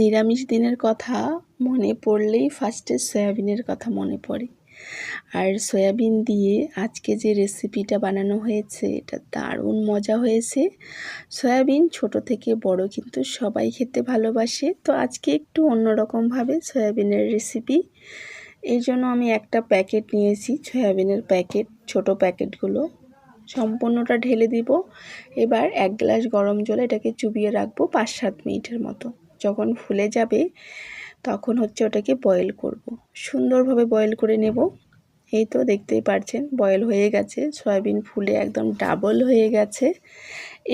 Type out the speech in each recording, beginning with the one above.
নিরামিষ দিনের কথা মনে পড়লেই ফার্স্টে সয়াবিনের কথা মনে পড়ে। আর সয়াবিন দিয়ে আজকে যে রেসিপিটা বানানো হয়েছে, এটা দারুণ মজা হয়েছে। সয়াবিন ছোট থেকে বড় কিন্তু সবাই খেতে ভালোবাসে। তো আজকে একটু অন্যরকমভাবে সয়াবিনের রেসিপি এই জন্য আমি একটা প্যাকেট নিয়েছি, সয়াবিনের প্যাকেট ছোট প্যাকেটগুলো সম্পূর্ণটা ঢেলে দিব। এবার এক গ্লাস গরম জলে এটাকে চুবিয়ে রাখব পাঁচ সাত মিনিটের মতো। যখন ফুলে যাবে, তখন হচ্ছে ওটাকে বয়েল করব। সুন্দরভাবে বয়েল করে নেব। এই তো দেখতেই পারছেন বয়েল হয়ে গেছে। সয়াবিন ফুলে একদম ডাবল হয়ে গেছে।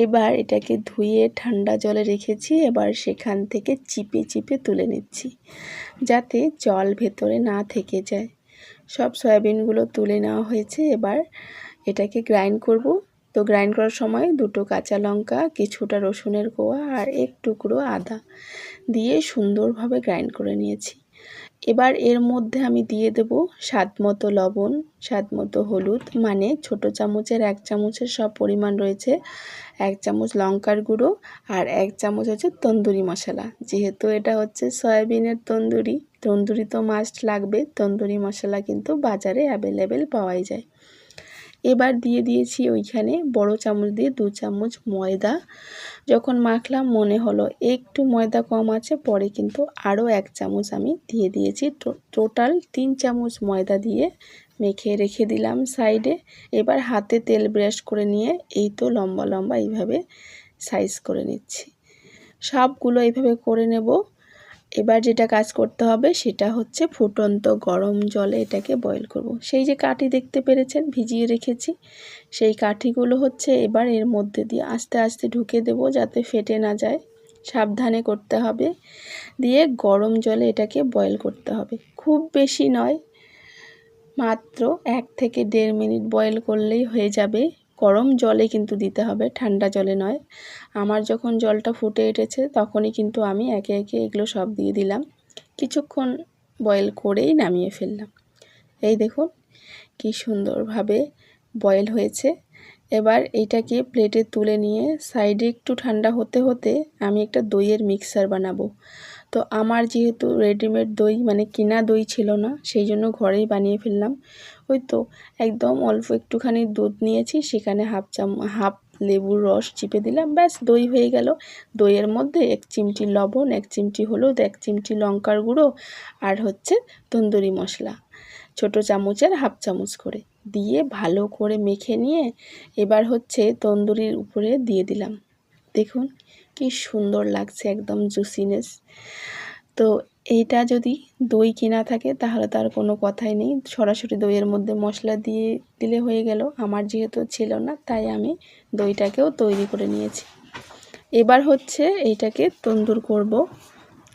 এবার এটাকে ধুয়ে ঠান্ডা জলে রেখেছি। এবার সেখান থেকে চিপে চিপে তুলে নিচ্ছি, যাতে জল ভেতরে না থেকে যায়। সব সয়াবিনগুলো তুলে নেওয়া হয়েছে। এবার এটাকে গ্রাইন্ড করব। তো গ্রাইন্ড করার সময় দুটো কাঁচা লঙ্কা, কিছুটা রসুনের কোয়া আর এক টুকরো আদা দিয়ে সুন্দরভাবে গ্রাইন্ড করে নিয়েছি। এবার এর মধ্যে আমি দিয়ে দেব স্বাদ মতো লবণ, স্বাদ মতো হলুদ মানে ছোট চামচের এক চামচের সব পরিমাণ রয়েছে। এক চামচ লঙ্কার গুঁড়ো আর এক চামচ হচ্ছে তন্দুরি মশলা। যেহেতু এটা হচ্ছে সয়াবিনের তন্দুরি তন্দুরি তো মাস্ট লাগবে, তন্দুরি মশলা কিন্তু বাজারে অ্যাভেলেবেল পাওয়াই যায়। এবার দিয়ে দিয়েছি ওইখানে বড় চামচ দিয়ে দু চামচ ময়দা। যখন মাখলাম মনে হলো একটু ময়দা কম আছে, পরে কিন্তু আরও এক চামচ আমি দিয়ে দিয়েছি। টোটাল তিন চামচ ময়দা দিয়ে মেখে রেখে দিলাম সাইডে। এবার হাতে তেল ব্রাশ করে নিয়ে এই তো লম্বা লম্বা এইভাবে সাইজ করে নিচ্ছি। সবগুলো এইভাবে করে নেব। এবার যেটা কাজ করতে হবে সেটা হচ্ছে ফুটন্ত গরম জলে এটাকে বয়েল করব। সেই যে কাঠি দেখতে পেরেছেন, ভিজিয়ে রেখেছি, সেই কাঠিগুলো হচ্ছে এবার এর মধ্যে দিয়ে আস্তে আস্তে ঢুকে দেব যাতে ফেটে না যায়। সাবধানে করতে হবে, দিয়ে গরম জলে এটাকে বয়েল করতে হবে। খুব বেশি নয়, মাত্র এক থেকে দেড় মিনিট বয়েল করলেই হয়ে যাবে। গরম জলে কিন্তু দিতে হবে, ঠান্ডা জলে নয়। আমার যখন জলটা ফুটে এটেছে তখনই কিন্তু আমি একে একে এগুলো সব দিয়ে দিলাম। কিছুক্ষণ বয়েল করেই নামিয়ে ফেললাম। এই দেখুন, কি সুন্দরভাবে বয়েল হয়েছে। এবার এইটাকে প্লেটে তুলে নিয়ে সাইডে একটু ঠান্ডা হতে হতে আমি একটা দইয়ের মিক্সার বানাবো। তো আমার যেহেতু রেডিমেড দই মানে কিনা দই ছিল না, সেই জন্য ঘরেই বানিয়ে ফেললাম। ওই তো একদম অল্প একটুখানি দুধ নিয়েছি, সেখানে হাফ চাম, হাফ লেবুর রস চিপে দিলাম, ব্যাস দই হয়ে গেল। দইয়ের মধ্যে এক চিমটি লবণ, এক চিমটি হলুদ, এক চিমটি লঙ্কার গুঁড়ো আর হচ্ছে তন্দুরি মশলা। ছোট চামচের হাফ চামচ করে। দিয়ে ভালো করে মেখে নিয়ে এবার হচ্ছে তন্দুরির উপরে দিয়ে দিলাম। দেখুন কি সুন্দর লাগছে, একদম জুসিনেস তো এইটা যদি দই কিনা থাকে তাহলে তার কোনো কথাই নেই। সরাসরি দইয়ের মধ্যে মশলা দিয়ে দিলে হয়ে গেল। আমার যেহেতু ছিল না, তাই আমি দইটাকেও তৈরি করে নিয়েছি। এবার হচ্ছে এইটাকে তন্দুর করব।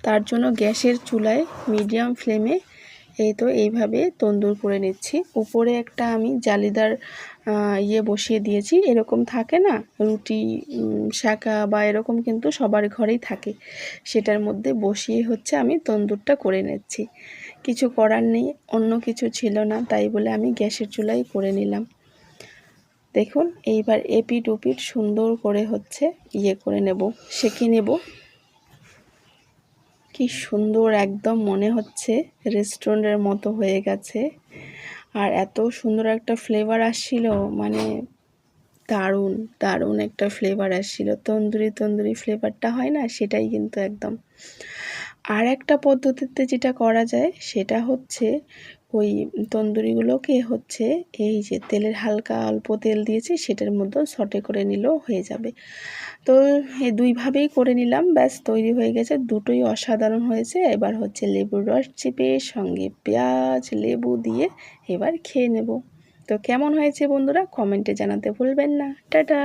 তার জন্য গ্যাসের চুলায় মিডিয়াম ফ্লেমে এই তো এইভাবে তন্দুর করে নিচ্ছি। উপরে একটা আমি জালিদার ইয়ে বসিয়ে দিয়েছি। এরকম থাকে না? রুটি শাঁকা বা এরকম কিন্তু সবার ঘরেই থাকে। সেটার মধ্যে বসিয়ে হচ্ছে আমি তন্দুরটা করে নিচ্ছি। কিছু করার নেই, অন্য কিছু ছিল না, তাই বলে আমি গ্যাসের চুলাই করে নিলাম। দেখুন, এইবার এপিট উপিট সুন্দর করে হচ্ছে ইয়ে করে নেব, সেঁকে নেব। কি সুন্দর একদম মনে হচ্ছে রেস্টুরেন্টের মতো হয়ে গেছে। আর এত সুন্দর একটা ফ্লেভার আসছিল মানে দারুণ দারুণ একটা ফ্লেভার আসছিল। তন্দুরি তন্দুরি ফ্লেভারটা হয় না, সেটাই কিন্তু একদম। আর একটা পদ্ধতিতে যেটা করা যায়, সেটা হচ্ছে ওই তন্দুরিগুলোকে হচ্ছে এই যে তেলের হালকা অল্প তেল দিয়েছি, সেটার মধ্যে সটে করে নিলেও হয়ে যাবে। তো এই দুইভাবেই করে নিলাম, ব্যাস তৈরি হয়ে গেছে। দুটোই অসাধারণ হয়েছে। এবার হচ্ছে লেবুর রস চিপে, সঙ্গে পেঁয়াজ, লেবু দিয়ে এবার খেয়ে নেব। তো কেমন হয়েছে বন্ধুরা, কমেন্টে জানাতে ভুলবেন না। টাটা!